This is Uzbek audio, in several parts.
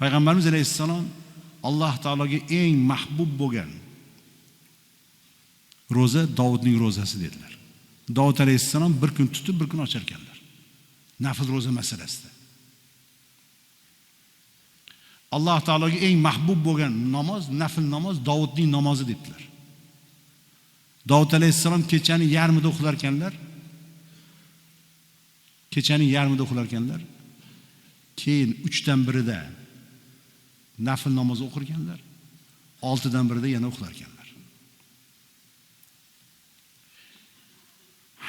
payg'ambarimiz alayhissalom alloh taologa eng mahbub bo'lgan ro'za Davudning ro'zasi dedilar. Davud alayhissalom bir kun tutib, bir kun ochar ekanlar. Nafl ro'za masalasida. Alloh taologa eng mahbub bo'lgan namoz, nafl namoz Davudning namozi dedilar. Davud alayhissalom kechani yarmida uxlar ekanlar. Kechani yarmida uxlar ekanlar. Keyin uchdan birida nafl namoz o'qirganlar. 6 dan birida yana uxlar ekanlar.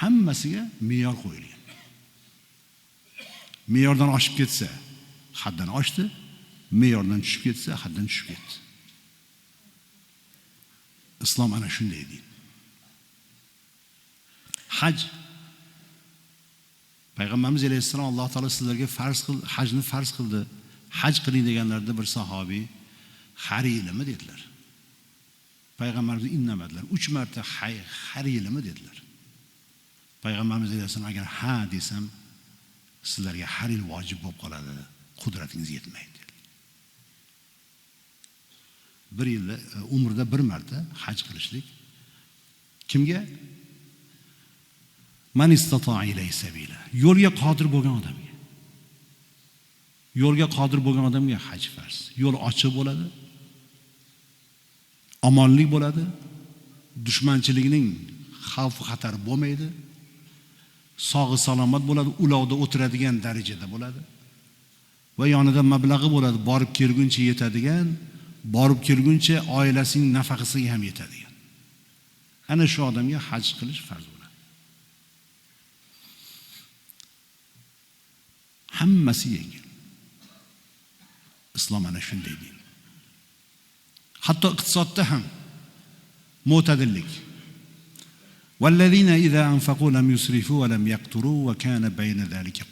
Hammasiga me'yor qo'yilgan. Me'yordan oshib ketsa, haddan oshdi, me'yordan tushib ketsa, haddan tushib ketdi. Islom ana shunday deydi. Haj Payg'ambarimiz alayhissalom Alloh taolo sizlarga farz qil, hajni farz qildi. Haj qiling deganlarida bir sahobiy har yilimi dedilar. Payg'ambarimiz indamadilar. uch marta hay har yilimi dedilar. Payg'ambarimiz alayhissalom agar ha desam sizlarga har yil vojib bo'lib qoladi, qudratingiz yetmaydi. Bir yilda e, umrda bir marta haj qilishlik kimga? Man sabila. Yo'lga qodir bo'lgan odamga. Yo'lga qodir bo'lgan odamga haj farz. Yo'l ochiq bo'ladi. Omonlik bo'ladi. Dushmanchilikning xavf xatari bo'lmaydi. Sog'i salomat bo'ladi, ulovda o'tiradigan darajada bo'ladi. Va yonida mablag'i bo'ladi, borib kelguncha yetadigan, borib kelguncha oilasining nafaqasiga ham yetadigan. Ana shu odamga haj qilish farz bo'ladi. hammasi yengil. Islom ana shunday din. Hatto iqtisodda ham mo'tadillik. Vallazina idza yusrifu yaqturu zalika.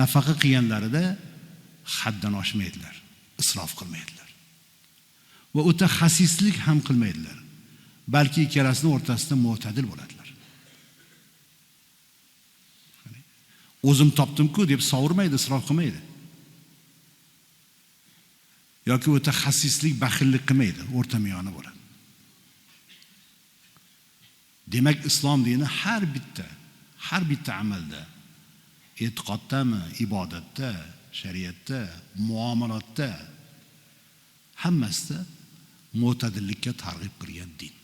Nafaqa qilganlarida haddan oshmaydilar, isrof qilmaydilar. Va o'ta mutaxassislik ham qilmaydilar. Balki ikkalasini o'rtasida mo'tadil bo'ladilar. O'zim topdim-ku deb sovurmaydi, isrof qilmaydi. Yoki o'ta xasislik, baxillik qilmaydi, o'rtamiyona bo'ladi. Demak, islom dini har bitta, har bitta amalda, e'tiqoddami, ibodatda, shariatda, muomalotda hammasida mo'tadillikka targ'ib qilgan din.